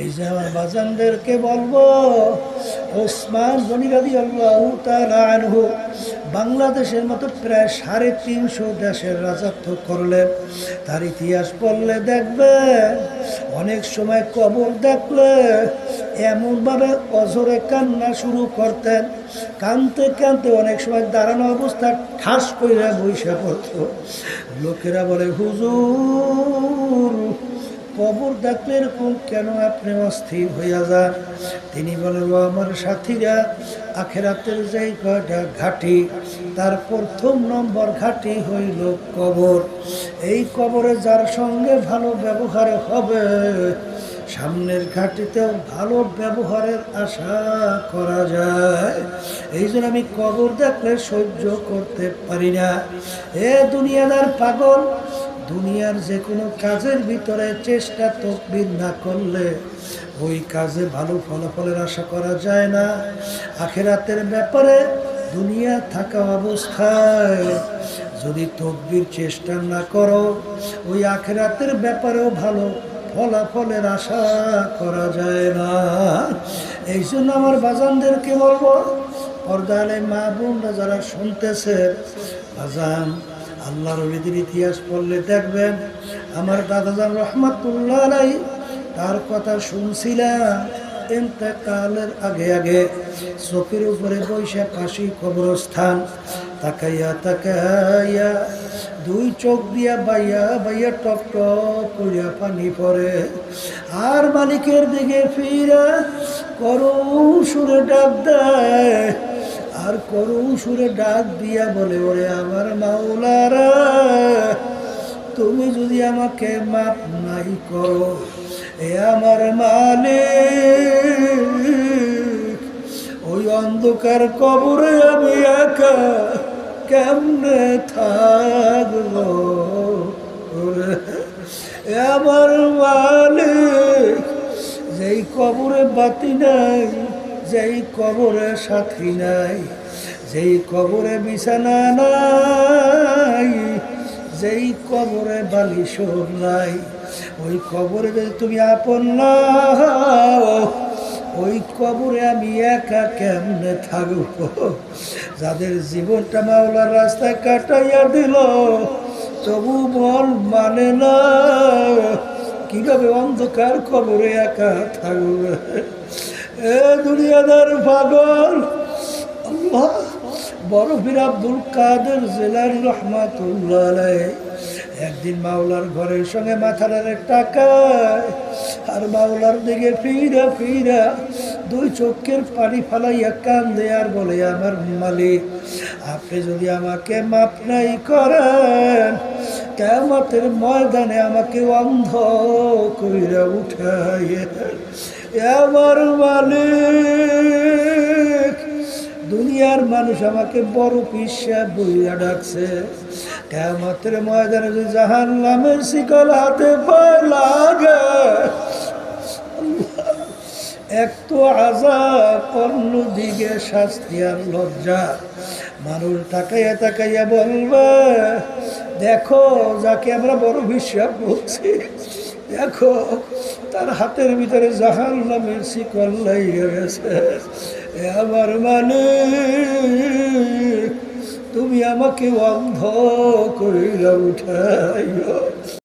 এই যে আমার বাজানদেরকে বলব, ওসমান গনিরাদি আল্লাহ আনহু বাংলাদেশের মতো প্রায় সাড়ে তিনশো দেশের রাজত্ব করলেন। তার ইতিহাস পড়লে দেখবে, অনেক সময় কবর দেখলে এমনভাবে অজরে কান্না শুরু করতেন। কানতে কানতে অনেক সময় দাঁড়ানো অবস্থা ঠাস করে বৈশা পড়ত। লোকেরা বলে, হুজুর কবর দেখলে এরকম, কেন আপনি অস্থির হইয়া যান? তিনি বলেন, ও আমার সাথীরা, আখেরাতের কয়টা ঘাটি, তার প্রথম নম্বর ঘাটি হইল কবর। এই কবরে যার সঙ্গে ভালো ব্যবহার হবে, সামনের ঘাটিতেও ভালো ব্যবহারের আশা করা যায়। এই জন্য আমি কবর দেখলে সহ্য করতে পারি না। এ দুনিয়াদার পাগল দুনিয়ার যে কোনো কাজের ভিতরে চেষ্টা তকবির না করলে ওই কাজে ভালো ফলাফলের আশা করা যায় না। আখেরাতের ব্যাপারে দুনিয়া থাকা অবস্থায় যদি তকবির চেষ্টা না করো, ওই আখেরাতের ব্যাপারেও ভালো ফলাফলের আশা করা যায় না। এই জন্য আমার বাজানদেরকে বলব? পর্দালে মা বোনরা যারা শুনতেছে, বাজান আল্লাহ রবিদের ইতিহাস পড়লে দেখবেন, আমার দাদাজান রহমাতুল্লাহ আলাই তার কথা শুনছিলাম এতেকালের আগে আগে। চোখের উপরে বৈশা কাশি কবরস্থান, তাকাইয়া তাকাইয়া দুই চোখ দিয়া বাইয়া বাইয়া টপ টপ করিয়া পানি পড়ে। আর মালিকের দিকে ফিরা করুণ সুরে ডাক দেয় আর করুণ সুরে ডাক দিয়া বলে, ওরে আমার মাওলারা, তুমি যদি আমাকে মাপ নাই করো, এ আমার মালিক, ওই অন্ধকার কবরে আমি একা কেমনে থাকব? এ আমার মালিক, যেই কবরে বাতি নাই যেই কবরে সাথী নাই, যেই কবরে বিছানা নাই, যেই কবরে বালিশোর নাই, ওই কবরে যদি তুমি আপন না ওই কবরে আমি একা কেমনে থাকব? যাদের জীবনটা মাওলার রাস্তায় কাটাইয়া দিল, তবু মন মানে না, কীভাবে অন্ধকার কবরে একা থাকবে? এ দুনিয়াদার পাগল। বড় বীর আব্দুল কাদের জেলার রহমাতুল্লাহ একদিন মাওলার ঘরের সঙ্গে মাথার টাকা আর মাওলার দিকে ফিরা ফিরা দুই চোখের পানি ফালাইয়া কান্দে আর বলে, আমার মালিক, আপনি যদি আমাকে মাপ নাই করেন কেমতের ময়দানে আমাকে অন্ধ কইরা উঠে আমার মালিক, দুনিয়ার মানুষ আমাকে বড় পিসা বইয়া ডাকছে। কেমতের ময়দানে যদি জাহান নামের শিকল হাতে ভয় লাগে এক তো আজাব, অন্যদিকে শাস্তি আর লজ্জা। মানুষ তাকাইয়া তাকাইয়া বলবে, দেখো, যাকে আমরা বড় বিশ্বাস করছি দেখো, তার হাতের ভিতরে জাহান নামের শিকল লাগিয়ে গেছে। আমার মানে তুমি আমাকে অন্ধ করিয়া উঠাইও